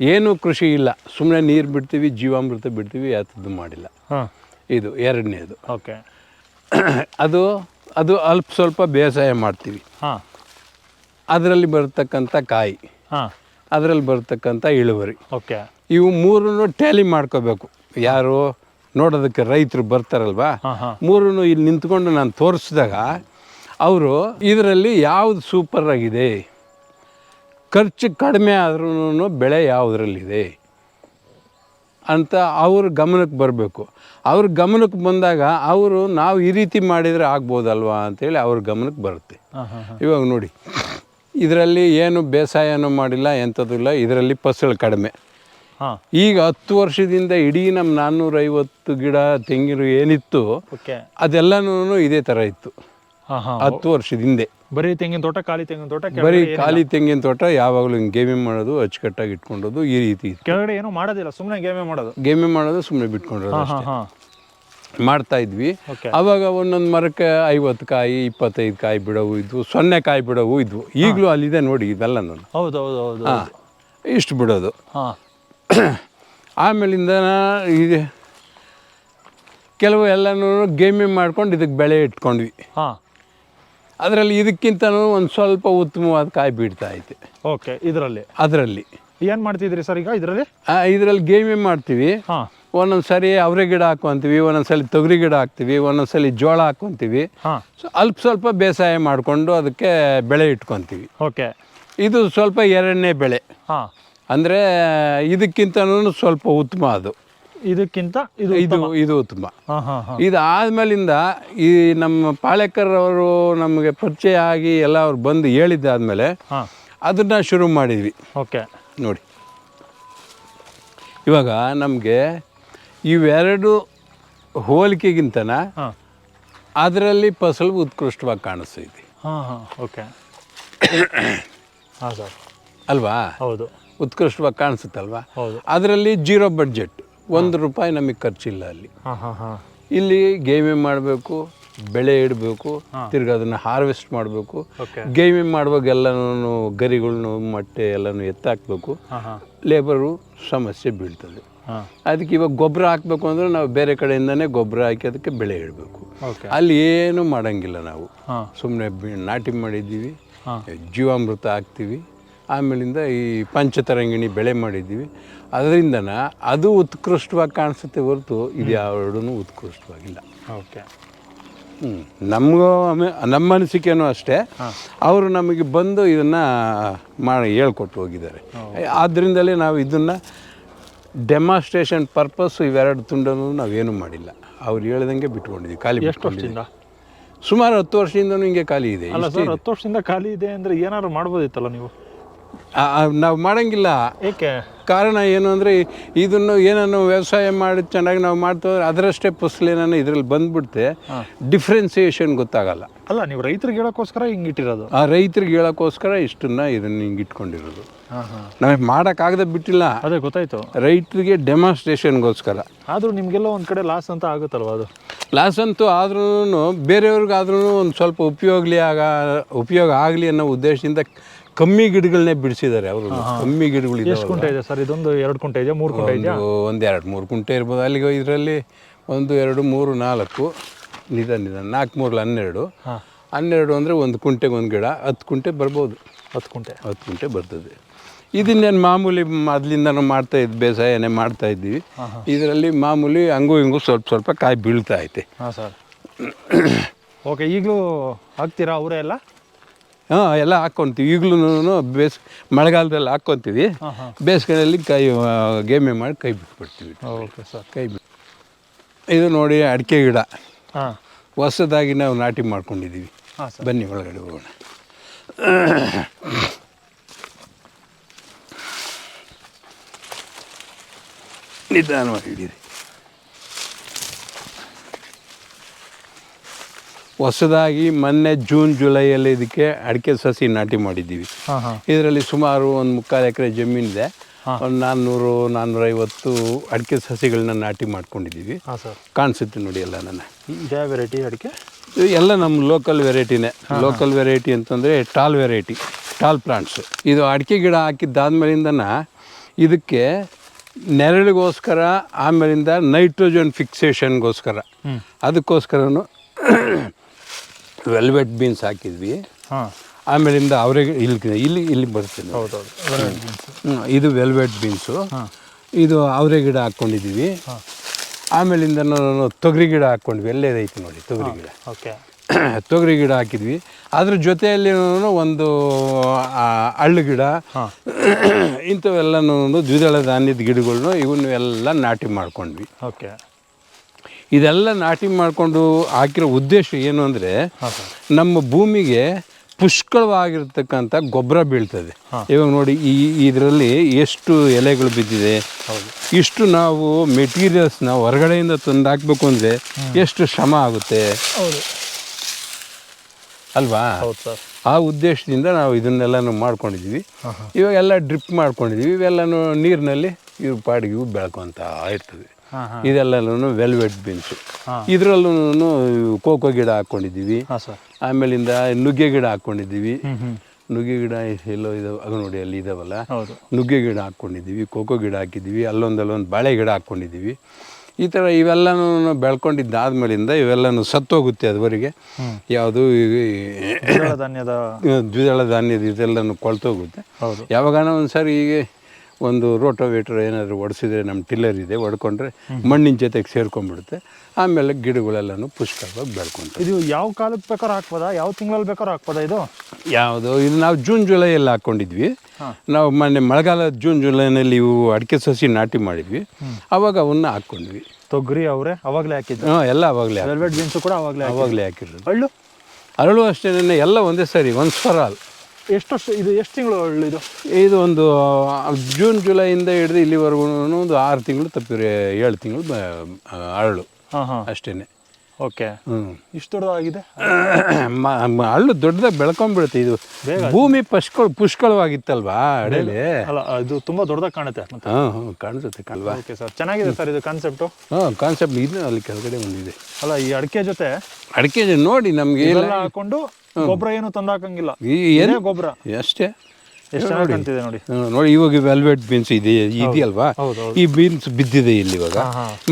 ಏನು ಕೃಷಿ ಇಲ್ಲ. ಸುಮ್ಮನೆ ನೀರು ಬಿಡ್ತೀವಿ ಜೀವಾಮೃತ ಬಿಡ್ತೀವಿ ಯಾತದ್ದು ಮಾಡಿಲ್ಲ. ಹಾಂ. ಇದು ಎರಡನೇದು. ಓಕೆ. (clears throat) ಅದು ಅದು ಅಲ್ಪ ಸ್ವಲ್ಪ ಬೇಸಾಯ ಮಾಡ್ತೀವಿ. ಹಾಂ. ಅದರಲ್ಲಿ ಬರ್ತಕ್ಕಂಥ ಕಾಯಿ. ಹಾಂ. ಅದರಲ್ಲಿ ಬರ್ತಕ್ಕಂಥ ಇಳುವರಿ. ಓಕೆ. ಇವು ಮೂರನ್ನು ಟ್ಯಾಲಿ ಮಾಡ್ಕೋಬೇಕು. ಯಾರು ನೋಡೋದಕ್ಕೆ ರೈತರು ಬರ್ತಾರಲ್ವಾ? ಮೂರನ್ನು ಇಲ್ಲಿ ನಿಂತ್ಕೊಂಡು ನಾನು ತೋರಿಸಿದಾಗ ಅವರು ಇದರಲ್ಲಿ ಯಾವುದು ಸೂಪರ್ ಆಗಿದೆ? ಖರ್ಚು ಕಡಿಮೆ ಆದ್ರೂ ಬೆಳೆ ಯಾವುದರಲ್ಲಿದೆ ಅಂತ ಅವ್ರ ಗಮನಕ್ಕೆ ಬರಬೇಕು. ಅವ್ರ ಗಮನಕ್ಕೆ ಬಂದಾಗ ಅವರು ನಾವು ಈ ರೀತಿ ಮಾಡಿದರೆ ಆಗ್ಬೋದಲ್ವಾ ಅಂತೇಳಿ ಅವ್ರ ಗಮನಕ್ಕೆ ಬರುತ್ತೆ. ಇವಾಗ ನೋಡಿ ಇದರಲ್ಲಿ ಏನು ಬೇಸಾಯನೂ ಮಾಡಿಲ್ಲ ಎಂಥದ್ದು ಇಲ್ಲ ಇದರಲ್ಲಿ ಫಸಲು ಕಡಿಮೆ. ಈಗ ಹತ್ತು ವರ್ಷದಿಂದ ಇಡೀ ನಮ್ಮ ನಾನ್ನೂರೈವತ್ತು ಗಿಡ ತೆಂಗಿನ ಏನಿತ್ತು ಅದೆಲ್ಲನೂ ಇದೇ ಥರ ಇತ್ತು. ಹತ್ತು ವರ್ಷದ ಹಿಂದೆ. ಬರೀ ತೆಂಗಿನ ತೋಟ ಖಾಲಿ ತೆಂಗಿನ ತೋಟ ಬರೀ ಖಾಲಿ ತೆಂಗಿನ ತೋಟ ಯಾವಾಗಲೂ ಹಿಂಗೆ ಗೇಮಿಂಗ್ ಮಾಡೋದು ಅಚ್ಚುಕಟ್ಟಾಗಿ ಇಟ್ಕೊಂಡೋದು ಈ ರೀತಿ ಕೆಳಗಡೆ ಏನು ಮಾಡೋದಿಲ್ಲ ಸುಮ್ಮನೆ ಗೇಮಿಂಗ್ ಮಾಡೋದು. ಗೇಮೆ ಮಾಡೋದು ಸುಮ್ಮನೆ ಬಿಟ್ಕೊಂಡಿರೋದು ಮಾಡ್ತಾ ಇದ್ವಿ. ಅವಾಗ ಒಂದೊಂದು ಮರಕ್ಕೆ ಐವತ್ತು ಕಾಯಿ ಇಪ್ಪತ್ತೈದು ಕಾಯಿ ಬಿಡವು ಇದ್ವು ಸೊನ್ನೆ ಕಾಯಿ ಬಿಡವು ಇದ್ವು. ಈಗಲೂ ಅಲ್ಲಿದೆ ನೋಡಿ ಇದೆಲ್ಲ ನಾನು. ಹೌದು ಹೌದು ಹೌದು ಇಷ್ಟು ಬಿಡೋದು. ಹಾಂ. (clears throat) ಆಮೇಲಿಂದ ಇದೆ ಕೆಲವು ಎಲ್ಲನೂ ಗೇಮಿಂಗ್ ಮಾಡ್ಕೊಂಡು ಇದಕ್ಕೆ ಬೆಳೆ ಇಟ್ಕೊಂಡ್ವಿ. ಹಾಂ. ಅದರಲ್ಲಿ ಇದಕ್ಕಿಂತನೂ ಒಂದು ಸ್ವಲ್ಪ ಉತ್ತಮವಾದ ಕಾಯಿ ಬಿಡ್ತಾ ಐತೆ. ಓಕೆ ಇದರಲ್ಲಿ? ಅದರಲ್ಲಿ. ಏನು ಮಾಡ್ತಿದ್ರಿ ಸರ್ ಈಗ ಇದರಲ್ಲಿ? ಇದರಲ್ಲಿ ಗೇಮಿಂಗ್ ಮಾಡ್ತೀವಿ. ಹಾಂ. ಒಂದೊಂದು ಸರಿ ಅವರೆ ಗಿಡ ಹಾಕೊಂತೀವಿ ಒಂದೊಂದು ಸಲ ತೊಗರಿ ಗಿಡ ಹಾಕ್ತೀವಿ ಒಂದೊಂದು ಸಲ ಜೋಳ ಹಾಕ್ಕೊಂತೀವಿ ಸೊ ಅಲ್ಪ ಸ್ವಲ್ಪ ಬೇಸಾಯ ಮಾಡಿಕೊಂಡು ಅದಕ್ಕೆ ಬೆಳೆ ಇಟ್ಕೊತೀವಿ. ಓಕೆ. ಇದು ಸ್ವಲ್ಪ ಎರಡನೇ ಬೆಳೆ. ಹಾಂ. ಅಂದರೆ ಇದಕ್ಕಿಂತನೂ ಸ್ವಲ್ಪ ಉತ್ತಮ ಅದು. ಇದಕ್ಕಿಂತ ಇದು ಇದು ಇದು ಉತ್ತಮ. ಹಾಂ ಹಾಂ ಹಾಂ. ಇದು ಆದಮೇಲಿಂದ ಈ ನಮ್ಮ ಪಾಳೆಕರ್ ಅವರು ನಮಗೆ ಪರಿಚಯ ಆಗಿ ಎಲ್ಲ ಅವ್ರು ಬಂದು ಹೇಳಿದ್ದಾದ್ಮೇಲೆ ಅದನ್ನ ಅದನ್ನು ಶುರು ಮಾಡಿದ್ವಿ. ಓಕೆ. ನೋಡಿ. ಇವಾಗ ನಮಗೆ ಇವೆರಡು ಹೋಲಿಕೆಗಿಂತನ ಅದರಲ್ಲಿ ಫಸಲು ಉತ್ಕೃಷ್ಟವಾಗಿ ಕಾಣಿಸ್ತೈತಿ. ಓಕೆ. (coughs) ಹಾಂ ಸರ್. ಅಲ್ವಾ? ಹೌದು. ಉತ್ಕೃಷ್ಟವಾಗಿ ಕಾಣಿಸುತ್ತಲ್ವಾ? ಹೌದು. ಅದರಲ್ಲಿ ಜೀರೋ ಬಡ್ಜೆಟ್ ಒಂದು ರೂಪಾಯಿ ನಮಗೆ ಖರ್ಚಿಲ್ಲ ಅಲ್ಲಿ. ಇಲ್ಲಿ ಗೇಮಿಂಗ್ ಮಾಡಬೇಕು ಬೆಳೆ ಇಡಬೇಕು ತಿರ್ಗಿ ಅದನ್ನು ಹಾರ್ವೆಸ್ಟ್ ಮಾಡಬೇಕು. ಗೇಮಿಂಗ್ ಮಾಡುವಾಗ ಎಲ್ಲನೂ ಗರಿಗಳನ್ನು ಮೊಟ್ಟೆ ಎಲ್ಲನೂ ಎತ್ತಾಕಬೇಕು. ಲೇಬರು ಸಮಸ್ಯೆ ಬೀಳ್ತದೆ. ಅದಕ್ಕೆ ಇವಾಗ ಗೊಬ್ಬರ ಹಾಕಬೇಕು ಅಂದರೆ ನಾವು ಬೇರೆ ಕಡೆಯಿಂದನೇ ಗೊಬ್ಬರ ಹಾಕಿ ಅದಕ್ಕೆ ಬೆಳೆ ಇಡಬೇಕು. ಅಲ್ಲಿ ಏನು ಮಾಡೋಂಗಿಲ್ಲ ನಾವು. ಸುಮ್ಮನೆ ನಾಟಿ ಮಾಡಿದ್ದೀವಿ. ಜೀವಾಮೃತ ಹಾಕ್ತೀವಿ. ಆಮೇಲಿಂದ ಈ ಪಂಚತರಂಗಿಣಿ ಬೆಳೆ ಮಾಡಿದ್ದೀವಿ. ಅದರಿಂದ ಅದು ಉತ್ಕೃಷ್ಟವಾಗಿ ಕಾಣಿಸುತ್ತೆ ಹೊರತು ಇದು ಯಾವಡೂ ಉತ್ಕೃಷ್ಟವಾಗಿಲ್ಲ. ಓಕೆ. ಹ್ಞೂ ನಮಗೂ ನಮ್ಮ ಅನಿಸಿಕೆನೂ ಅಷ್ಟೇ. ಅವರು ನಮಗೆ ಬಂದು ಇದನ್ನು ಮಾಡಿ ಹೇಳ್ಕೊಟ್ಟು ಹೋಗಿದ್ದಾರೆ. ಆದ್ದರಿಂದಲೇ ನಾವು ಇದನ್ನು ಡೆಮಾನ್ಸ್ಟ್ರೇಷನ್ ಪರ್ಪಸ್ ಇವೆರಡು ತುಂಡನ್ನು ನಾವೇನು ಮಾಡಿಲ್ಲ. ಅವ್ರು ಹೇಳ್ದಂಗೆ ಬಿಟ್ಕೊಂಡಿದ್ದೀವಿ ಖಾಲಿ ಎಷ್ಟು ವರ್ಷದಿಂದ? ಸುಮಾರು ಹತ್ತು ವರ್ಷದಿಂದ ಹಿಂಗೆ ಖಾಲಿ ಇದೆ. ಹತ್ತು ವರ್ಷದಿಂದ ಖಾಲಿ ಇದೆ ಅಂದರೆ ಏನಾದ್ರು ಮಾಡ್ಬೋದಿತ್ತಲ್ಲ ನೀವು? ನಾವು ಮಾಡಂಗಿಲ್ಲ. ಏಕೆ? ಕಾರಣ ಏನು ಅಂದರೆ ಇದನ್ನು ಏನನ್ನು ವ್ಯವಸಾಯ ಮಾಡಿ ಚೆನ್ನಾಗಿ ನಾವು ಮಾಡ್ತೇವೆ ಅದರಷ್ಟೇ ಫಸಲೇನೋ ಇದರಲ್ಲಿ ಬಂದ್ಬಿಡುತ್ತೆ ಡಿಫ್ರೆನ್ಸಿಯೇಷನ್ ಗೊತ್ತಾಗಲ್ಲ. ಅಲ್ಲ ನೀವು ರೈತರಿಗೆ ಹೇಳೋಕ್ಕೋಸ್ಕರ ಹಿಂಗೆ ಇಟ್ಟಿರೋದು. ಆ ರೈತರಿಗೆ ಹೇಳೋಕ್ಕೋಸ್ಕರ ಇಷ್ಟನ್ನ ಇದನ್ನು ಹಿಂಗೆ ಇಟ್ಕೊಂಡಿರೋದು ನಮಗೆ ಮಾಡೋಕ್ಕಾಗದೆ ಬಿಟ್ಟಿಲ್ಲ. ಅದೇ ಗೊತ್ತಾಯ್ತು. ರೈತರಿಗೆ ಡೆಮಾನ್ಸ್ಟ್ರೇಷನ್ಗೋಸ್ಕರ ಆದರೂ ನಿಮಗೆಲ್ಲ ಒಂದು ಕಡೆ ಲಾಸ್ ಅಂತ ಆಗುತ್ತಲ್ವ ಅದು? ಲಾಸ್ ಅಂತೂ ಆದ್ರೂ ಬೇರೆಯವ್ರಿಗಾದ್ರೂ ಒಂದು ಸ್ವಲ್ಪ ಉಪಯೋಗಲಿ ಆಗ ಉಪಯೋಗ ಆಗಲಿ ಅನ್ನೋ ಉದ್ದೇಶದಿಂದ ಕಮ್ಮಿ ಗಿಡಗಳನ್ನೇ ಬಿಡಿಸಿದ್ದಾರೆ ಅವರು. ಕಮ್ಮಿ ಗಿಡಗಳು ಎಷ್ಟು ಕುಂಟೆ ಇದೆ ಸರ್? ಇದೊಂದು ಎರಡು ಕುಂಟೆ ಇದೆ ಮೂರು ಕುಂಟೆ ಇದೆ ಒಂದು ಎರಡು ಮೂರು ಕುಂಟೆ ಇರ್ಬೋದು. ಅಲ್ಲಿಗೆ ಇದರಲ್ಲಿ ಒಂದು ಎರಡು ಮೂರು ನಾಲ್ಕು ನಿಧಾನ ನಿಧಾನ ನಾಲ್ಕು ಮೂರು ಹನ್ನೆರಡು. ಹನ್ನೆರಡು ಅಂದರೆ ಒಂದು ಕುಂಟೆಗೆ ಒಂದು ಗಿಡ ಹತ್ತು ಕುಂಟೆ ಬರ್ಬೋದು. ಹತ್ತು ಕುಂಟೆ. ಹತ್ತು ಕುಂಟೆ ಬರ್ತದೆ. ಇದನ್ನೇನು ಮಾಮೂಲಿ ಅದರಿಂದನೂ ಮಾಡ್ತಾ ಇದ್ದು ಬೇಸಾಯನೇ ಮಾಡ್ತಾ ಇದ್ದೀವಿ. ಇದರಲ್ಲಿ ಮಾಮೂಲಿ ಹಂಗೂ ಹಿಂಗೂ ಸ್ವಲ್ಪ ಸ್ವಲ್ಪ ಕಾಯಿ ಬೀಳ್ತಾ ಐತೆ. ಹಾಂ ಸರ್. ಓಕೆ ಈಗಲೂ ಹಾಕ್ತೀರಾ ಅವರೇ ಎಲ್ಲ? ಹಾಂ ಎಲ್ಲ ಹಾಕ್ಕೊಂತೀವಿ ಈಗಲೂ ಬೇಸ್ ಮಳೆಗಾಲದಲ್ಲಿ ಹಾಕ್ಕೊತೀವಿ ಬೇಸಿಗೆಯಲ್ಲಿ ಕೈ ಗೇಮೆ ಮಾಡಿ ಕೈ ಬಿಟ್ಬಿಡ್ತೀವಿ. Okay sir. ಕೈ ಬಿಟ್ಟು ಇದು ನೋಡಿ ಅಡಿಕೆ ಗಿಡ. ಹಾಂ. ಹೊಸದಾಗಿ ನಾವು ನಾಟಿ ಮಾಡ್ಕೊಂಡಿದ್ದೀವಿ. ಬನ್ನಿ ಒಳಗಡೆ ಹೋಗೋಣ. ನಿಧಾನವಾಗಿ ಹಿಡೀರಿ ಹೊಸದಾಗಿ ಮೊನ್ನೆ ಜೂನ್ ಜುಲೈಯಲ್ಲಿ ಇದಕ್ಕೆ ಅಡಿಕೆ ಸಸಿ ನಾಟಿ ಮಾಡಿದ್ದೀವಿ. ಇದರಲ್ಲಿ ಸುಮಾರು ಒಂದು ಮುಕ್ಕಾಲು ಎಕರೆ ಜಮೀನಿದೆ ಒಂದು ನಾನ್ನೂರು ನಾನ್ನೂರೈವತ್ತು ಅಡಿಕೆ ಸಸಿಗಳನ್ನ ನಾಟಿ ಮಾಡ್ಕೊಂಡಿದ್ದೀವಿ. ಕಾಣಿಸುತ್ತೆ ನೋಡಿ ಎಲ್ಲ ನನ್ನ ಇದೇ ವೆರೈಟಿ ಅಡಿಕೆ? ಎಲ್ಲ ನಮ್ಮ ಲೋಕಲ್ ವೆರೈಟಿನೇ. ಲೋಕಲ್ ವೆರೈಟಿ ಅಂತಂದರೆ ಟಾಲ್ ವೆರೈಟಿ ಟಾಲ್ ಪ್ಲಾಂಟ್ಸು. ಇದು ಅಡಿಕೆ ಗಿಡ ಹಾಕಿದ್ದಾದ್ಮೇಲಿಂದನ ಇದಕ್ಕೆ ನೆರಳಿಗೋಸ್ಕರ ಆಮೇಲಿಂದ ನೈಟ್ರೋಜನ್ ಫಿಕ್ಸೇಷನ್ಗೋಸ್ಕರ. ಅದಕ್ಕೋಸ್ಕರನು ವೆಲ್ವೆಟ್ ಬೀನ್ಸ್ ಹಾಕಿದ್ವಿ. ಹಾಂ. ಆಮೇಲಿಂದ ಅವರಿಗೆ ಇಲ್ಲಿ ಇಲ್ಲಿ ಇಲ್ಲಿ ಬರ್ತೀನಿ ಹೌದು ಇದು ವೆಲ್ವೆಟ್ ಬೀನ್ಸು. ಹಾಂ. ಇದು ಅವರೆ ಗಿಡ ಹಾಕ್ಕೊಂಡಿದ್ದೀವಿ ಆಮೇಲಿಂದ ನಾನು ತೊಗರಿ ಗಿಡ ಹಾಕ್ಕೊಂಡ್ವಿ ಎಲ್ಲೇ ಐತಿ ನೋಡಿ ತೊಗರಿ ಗಿಡ. ಓಕೆ. (clears throat) ತೊಗರಿ ಗಿಡ ಹಾಕಿದ್ವಿ. ಅದ್ರ ಜೊತೆಯಲ್ಲಿ ಒಂದು ಅಳ್ಳು ಗಿಡ. (clears throat) ಇಂಥವೆಲ್ಲನೂ ದ್ವಿದಳ ಧಾನ್ಯದ ಗಿಡಗಳ್ನು ಇವನ್ನೆಲ್ಲ ನಾಟಿ ಮಾಡ್ಕೊಂಡ್ವಿ. ಓಕೆ. ಇದೆಲ್ಲ ನಾಟಿ ಮಾಡಿಕೊಂಡು ಹಾಕಿರೋ ಉದ್ದೇಶ ಏನು ಅಂದರೆ ನಮ್ಮ ಭೂಮಿಗೆ ಪುಷ್ಕಳವಾಗಿರ್ತಕ್ಕಂಥ ಗೊಬ್ಬರ ಬೀಳ್ತದೆ. ಇವಾಗ ನೋಡಿ ಈ ಇದರಲ್ಲಿ ಎಷ್ಟು ಎಲೆಗಳು ಬಿದ್ದಿದೆ. ಇಷ್ಟು ನಾವು ಮೆಟೀರಿಯಲ್ಸ್ನ ಹೊರಗಡೆಯಿಂದ ತಂದು ಹಾಕಬೇಕು ಅಂದರೆ ಎಷ್ಟು ಶ್ರಮ ಆಗುತ್ತೆ. ಅಲ್ವಾ? ಆ ಉದ್ದೇಶದಿಂದ ನಾವು ಇದನ್ನೆಲ್ಲನೂ ಮಾಡ್ಕೊಂಡಿದ್ದೀವಿ. ಇವಾಗೆಲ್ಲ ಡ್ರಿಪ್ ಮಾಡ್ಕೊಂಡಿದ್ದೀವಿ. ಇವೆಲ್ಲನೂ ನೀರಿನಲ್ಲಿ ಇವು ಪಾಡಿಗೆ ಬೆಳ್ಕೊತ ಇರ್ತದೆ. ಇದೆಲ್ಲನೂ ವೆಲ್ವೆಟ್ ಬೀನ್ಸು. ಇದರಲ್ಲೂ ಕೋಕೋ ಗಿಡ ಹಾಕ್ಕೊಂಡಿದ್ದೀವಿ ಆಮೇಲಿಂದ ನುಗ್ಗೆ ಗಿಡ ಹಾಕ್ಕೊಂಡಿದ್ದೀವಿ ನುಗ್ಗೆ ಗಿಡ ಎಲ್ಲೋ ಇದಾವೆ ಅಗನೋಡಿಯಲ್ಲಿ ಇದಾವಲ್ಲ? ನುಗ್ಗೆ ಗಿಡ ಹಾಕ್ಕೊಂಡಿದ್ದೀವಿ ಕೋಕೋ ಗಿಡ ಹಾಕಿದ್ದೀವಿ ಅಲ್ಲೊಂದು ಅಲ್ಲೊಂದು ಬಾಳೆ ಗಿಡ ಹಾಕ್ಕೊಂಡಿದ್ದೀವಿ ಈ ಥರ ಇವೆಲ್ಲನೂ ಬೆಳ್ಕೊಂಡಿದ್ದಾದ್ಮೇಲಿಂದ ಇವೆಲ್ಲನೂ ಸತ್ತೋಗುತ್ತೆ ಅದುವರೆಗೆ. ಯಾವುದು ದ್ವಿದಳ ಧಾನ್ಯದ ದ್ವಿದಳ ಧಾನ್ಯದ ಇದೆಲ್ಲನೂ ಕೊಳ್ತೋಗುತ್ತೆ. ಹೌದು. ಯಾವಾಗಾನ ಒಂದು ಸಾರಿ ಹೀಗೆ ಒಂದು ರೋಟೋವೇಟ್ರ್ ಏನಾದರೂ ಒಡಿಸಿದ್ರೆ ನಮ್ಮ ಟಿಲ್ಲರ್ ಇದೆ ಒಡ್ಕೊಂಡ್ರೆ ಮಣ್ಣಿನ ಜೊತೆಗೆ ಸೇರ್ಕೊಂಡ್ಬಿಡುತ್ತೆ. ಆಮೇಲೆ ಗಿಡಗಳೆಲ್ಲನೂ ಪುಷ್ಕವಾಗಿ ಬೆಳ್ಕೊಂತ ಇದು ಯಾವ ಕಾಲಕ್ಕೆ ಬೇಕಾದ್ರೂ ಹಾಕ್ಬೋದಾ? ಯಾವ ತಿಂಗಳಲ್ಲಿ ಬೇಕಾದ್ರೂ ಹಾಕ್ಬೋದಾ ಇದು? ಯಾವುದು? ಇದು ನಾವು ಜೂನ್ ಜುಲೈಯಲ್ಲಿ ಹಾಕ್ಕೊಂಡಿದ್ವಿ ನಾವು ಮೊನ್ನೆ ಮಳೆಗಾಲ ಜೂನ್ ಜುಲೈನಲ್ಲಿ ಇವು ಅಡಿಕೆ ಸಸಿ ನಾಟಿ ಮಾಡಿದ್ವಿ. ಅವಾಗ ಅವನ್ನ ಹಾಕ್ಕೊಂಡ್ವಿ. ತೊಗರಿ ಅವರೇ ಅವಾಗಲೇ ಹಾಕಿದ್ದು? ಹಾಂ ಎಲ್ಲ ಅವಾಗಲೇ ವೆಲ್ವೆಟ್ ಬೀನ್ಸು ಕೂಡ ಅವಾಗಲೇ ಅವಾಗಲೇ ಹಾಕಿರೋದು. ಅಳ್ಳು ಅರಳು ಅಷ್ಟೇ ಎಲ್ಲ ಒಂದೇ ಸರಿ ಒನ್ಸ್ ಫಾರ್ ಆಲ್ ಎಷ್ಟು ಇದು ಎಷ್ಟು ತಿಂಗಳು ಇದು? ಇದು ಒಂದು ಜೂನ್ ಜುಲೈಯಿಂದ ಹಿಡಿದು ಇಲ್ಲಿವರೆಗೂ ಒಂದು ಆರು ತಿಂಗಳು ತಪ್ಪಿರಿ ಏಳು ತಿಂಗಳು ಅರಳು ಹಾಂ ಹಾಂ. ಅಷ್ಟೇ ಓಕೆ. ಇಷ್ಟು ದೊಡ್ಡದಾಗಿದೆ? (coughs) ಹಳ್ಳು ದೊಡ್ಡದಾಗಿ ಬೆಳ್ಕೊಂಡ್ಬಿಡುತ್ತೆ ಇದು. ಭೂಮಿ ಪುಷ್ಕಳ ಪುಷ್ಕಳವಾಗಿತ್ತಲ್ವಾ ಅಡೇಲಿ ಅಲ್ಲ ಅದು ತುಂಬಾ ದೊಡ್ಡದಾಗಿ ಕಾಣುತ್ತೆ ಹಾಂ ಕಾಣಿಸುತ್ತೆ ಓಕೆ ಸರ್ ಚೆನ್ನಾಗಿದೆ ಸರ್ ಇದು ಕಾನ್ಸೆಪ್ಟು ಹಾಂ ಕಾನ್ಸೆಪ್ಟ್ ಇದು ಅಲ್ಲಿ ಕೆಳಗಡೆ ಬಂದಿದೆ ಅಲ್ಲ ಈ ಅಡಿಕೆ ಜೊತೆ ಅಡಿಕೆ ನೋಡಿ ನಮಗೆ ಎಲ್ಲ ಹಾಕೊಂಡು ಗೊಬ್ಬರ ಏನು ತಂದಾಕಂಗಿಲ್ಲ ಈ ಏನು ಗೊಬ್ಬರ. ಅಷ್ಟೇ ಎಷ್ಟು ನೋಡಿ. ನೋಡಿ. ಇವಾಗ ವೆಲ್ವೆಟ್ ಬೀನ್ಸ್ ಇದೆ ಇದೆಯಲ್ವಾ? ಈ ಬೀನ್ಸ್ ಬಿದ್ದಿದೆ ಇಲ್ಲಿ ಇವಾಗ.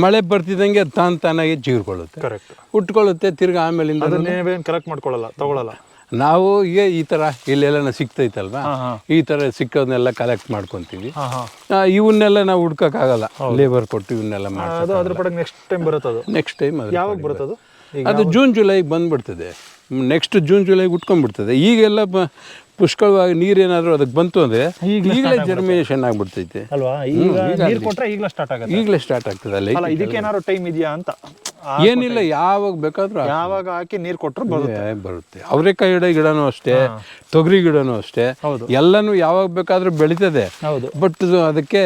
ಮಳೆ ಬರ್ತಿದಂಗೆ ತಾನ್ ತಾನು ಚೀರ್ಕೊಳ್ಳುತ್ತೆ. ಕರೆಕ್ಟ್ ಉಟ್ಕೊಳ್ಳುತ್ತೆ ತಿರ್ಗಿ ಆಮೇಲಿಂದ ಅದನ್ನೇನು ಕಲೆಕ್ಟ್ ಮಾಡ್ಕೊಳ್ಳಲ್ಲ ತಗೊಳಲ್ಲ. ನಾವು ಈಗ ಈ ತರ ಇಲ್ಲೆಲ್ಲ ಸಿಗ್ತೈತಲ್ವಾ? ಹಾಂ ಈ ತರ ಸಿಕ್ಕೋದನ್ನೆಲ್ಲ ಕಲೆಕ್ಟ್ ಮಾಡ್ಕೊತೀವಿ. ಇವನ್ನೆಲ್ಲ ನಾವು ಹುಡ್ಕೋಕ್ಕಾಗಲ್ಲ. ಲೇಬರ್ ಕೊಟ್ಟು ಇವನ್ನೆಲ್ಲ ಮಾಡ್ತೀವಿ ಅದು ಅದ್ರ ಪಡೆಗೆ ನೆಕ್ಸ್ಟ್ ಟೈಮ್ ನೆಕ್ಸ್ಟ್ ಟೈಮ್ ಅದು ಯಾವಾಗ ಬರುತ್ತೆ. ಅದು ಜೂನ್ ಜುಲೈಗೆ ಬಂದ್ಬಿಡ್ತದೆ. ನೆಕ್ಸ್ಟ್ ಜೂನ್ ಜುಲೈಗೆ ಉಟ್ಕೊಂಡ್ಬಿಡ್ತದೆ. ಈಗೆಲ್ಲ ಪುಷ್ಕಳವಾಗಿ ನೀರೇನಾದರೂ ಅದಕ್ಕೆ ಬಂತು ಅಂದರೆ ಈಗಲೇ ಜರ್ಮಿನೇಷನ್ ಆಗ್ಬಿಡ್ತೈತೆ. ಅಲ್ವಾ? ಈಗ ನೀರು ಕೊಟ್ಟರೆ ಈಗಲೇ ಸ್ಟಾರ್ಟ್ ಆಗುತ್ತೆ. ಈಗಲೇ ಸ್ಟಾರ್ಟ್ ಆಗ್ತದೆ ಅಲ್ಲಿ. ಅಲ್ಲ ಇದಕ್ಕೆ ಏನಾದ್ರು ಟೈಮ್ ಇದೆಯಾ ಅಂತ. ಏನಿಲ್ಲ ಯಾವಾಗ ಬೇಕಾದ್ರೂ. ಯಾವಾಗ ಹಾಕಿ ನೀರು ಕೊಟ್ಟರು ಬರುತ್ತೆ. ಏ, ಬರುತ್ತೆ. ಅವರೆಕಾಯಿ ಗಿಡ ಗಿಡನೂ ಅಷ್ಟೇ ತೊಗರಿ ಗಿಡನೂ ಅಷ್ಟೇ. ಎಲ್ಲಾನು ಎಲ್ಲನೂ ಯಾವಾಗ ಬೇಕಾದ್ರೂ ಬೆಳೀತದೆ. ಹೌದು. ಬಟ್ ಅದಕ್ಕೆ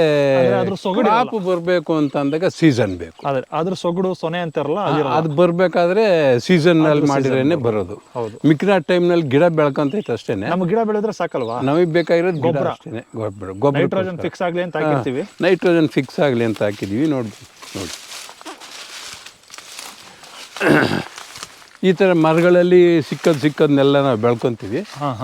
ಅದ್ರ ಸೊಗಡು ಕ್ರಾಪ್ ಬರಬೇಕು ಅಂತ ಅಂದಾಗ ಸೀಸನ್ ಬೇಕು. ಆದ್ರೆ ಅದ್ರ ಸೊಗಡು ಸೊನೆ ಅಂತಾರಲ್ಲ ಅದಿರಲ್ಲ. ಅದು ಬರಬೇಕಾದ್ರೆ ಸೀಸನ್ನಲ್ಲಿ ಮಾಡಿದ್ರೇನೆ ಬರೋದು. ಹೌದು. ಮಿಕ್ಕಿನ ಟೈಮ್ನಲ್ಲಿ ಗಿಡ ಬೆಳ್ಕೊಂತೈತೆ ಅಷ್ಟೇನೆ. ನಮ್ಗೆ ಗಿಡ ಬೆಳೆದ್ರೆ ಸಾಕಲ್ವಾ? ನಮಗೆ ಬೇಕಾಗಿರೋದು ಗಿಡ ಅಷ್ಟೇ ಗೊಬ್ಬರ ಗೊಬ್ಬರ ನೈಟ್ರೋಜನ್ ಫಿಕ್ಸ್ ಆಗ್ಲಿ ಅಂತ ಹಾಕಿರ್ತೀವಿ. ನೈಟ್ರೋಜನ್ ಫಿಕ್ಸ್ ಆಗಲಿ ಅಂತ ಹಾಕಿದ್ದೀವಿ ನೋಡಿ ನೋಡಿ ಈ ಥರ ಮರಗಳಲ್ಲಿ ಸಿಕ್ಕದ್ ಸಿಕ್ಕದ್ನೆಲ್ಲ ನಾವು ಬೆಳ್ಕೊತೀವಿ.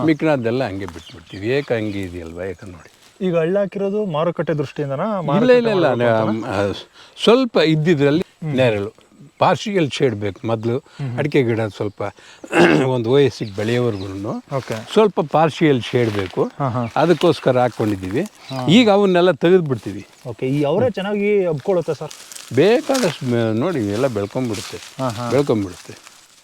ಮಿಕ್ಕಿನದ್ದೆಲ್ಲ ಹಂಗೆ ಬಿಟ್ಬಿಡ್ತೀವಿ. ಏಕ ಹಂಗೆ ಇದೆಯಲ್ವಾ? ಏಕ ನೋಡಿ. ಈಗ ಹಳ್ಳ ಹಾಕಿರೋದು ಮಾರುಕಟ್ಟೆ ದೃಷ್ಟಿಯಿಂದ ಇಲ್ಲ ಇಲ್ಲ ಇಲ್ಲ. ಸ್ವಲ್ಪ ಇದ್ದಿದ್ರಲ್ಲಿ ನೆರಳು. ಪಾರ್ಶಿಯಲ್ ಶೇಡ್ ಬೇಕು ಮೊದಲು. ಅಡಿಕೆ ಗಿಡ ಸ್ವಲ್ಪ (clears throat) ಒಂದು ವಯಸ್ಸಿಗೆ ಬೆಳೆಯೋವರೆಗೂ ಓಕೆ. ಸ್ವಲ್ಪ ಪಾರ್ಶಿಯಲ್ ಶೇಡ್ ಬೇಕು. ಅದಕ್ಕೋಸ್ಕರ ಹಾಕ್ಕೊಂಡಿದ್ದೀವಿ ಈಗ ಅವನ್ನೆಲ್ಲ ತೆಗೆದು ಬಿಡ್ತೀವಿ ಓಕೆ ಈ ಅವರೇ ಚೆನ್ನಾಗಿ ಹಬ್ಕೊಳ್ಳುತ್ತೆ ಸರ್? ಬೇಕಾದಷ್ಟು ಮೆ- ನೋಡಿ ಎಲ್ಲ ಬೆಳ್ಕೊಂಬಿಡುತ್ತೆ. ಬೆಳ್ಕೊಂಬಿಡುತ್ತೆ.